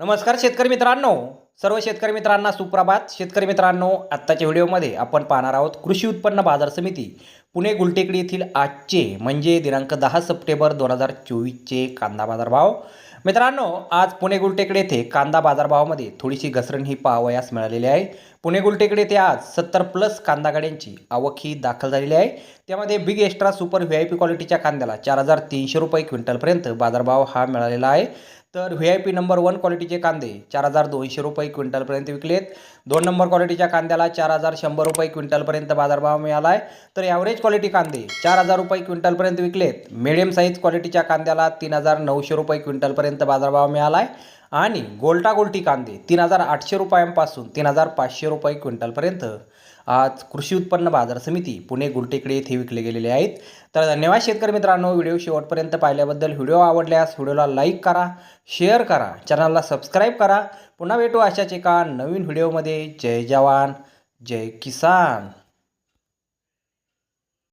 नमस्कार शेतकरी मित्रांनो. सर्व शेतकरी मित्रांना सुप्रभात. शेतकरी मित्रांनो आत्ताच्या व्हिडिओमध्ये आपण पाहणार आहोत कृषी उत्पन्न बाजार समिती पुणे गुलटेकडी येथील आजचे म्हणजे दिनांक दहा सप्टेंबर दोन हजार चोवीसचे कांदा बाजारभाव. मित्रांनो आज पुणे गुलटेकडे येथे कांदा बाजारभावामध्ये थोडीशी घसरण ही पाहावयास मिळालेली आहे. पुणे गुलटेकडे येथे आज सत्तर प्लस कांदा गाड्यांची आवक ही दाखल झालेली आहे. त्यामध्ये big extra super V I P क्वालिटीच्या कांद्याला चार हजार तीनशे रुपये क्विंटलपर्यंत बाजारभाव हा मिळालेला आहे. तर V I P number one क्वालिटीचे कांदे चार हजार दोनशे रुपये क्विंटलपर्यंत विकलेत. दोन नंबर क्वालिटीच्या कांद्याला चार हजार शंभर रुपये क्विंटलपर्यंत बाजारभाव मिळाला आहे तर ॲव्हरेज क्वालिटी कांदे चार हजार रुपये क्विंटलपर्यंत विकलेत. मिडियम साईज क्वालिटीच्या कांद्याला तीन हजार नऊशे रुपये क्विंटलपर्यंत बाजारभाव मिळाला आहे आणि गोल्टा गोल्टी कांदे तीन हजार आठशे रुपयांपासून तीन हजार पाचशे रुपये क्विंटलपर्यंत. आज कृषी उत्पन्न बाजार समिती पुणे गुलटेकडे येथे विकले गेलेले आहेत. तर धन्यवाद शेतकरी मित्रांनो व्हिडिओ शेवटपर्यंत पाहिल्याबद्दल व्हिडिओ आवडल्यास व्हिडिओला लाईक करा शेअर करा चॅनलला सबस्क्राईब करा. पुन्हा भेटू अशाच एका नवीन व्हिडिओमध्ये. जय जवान जय किसान.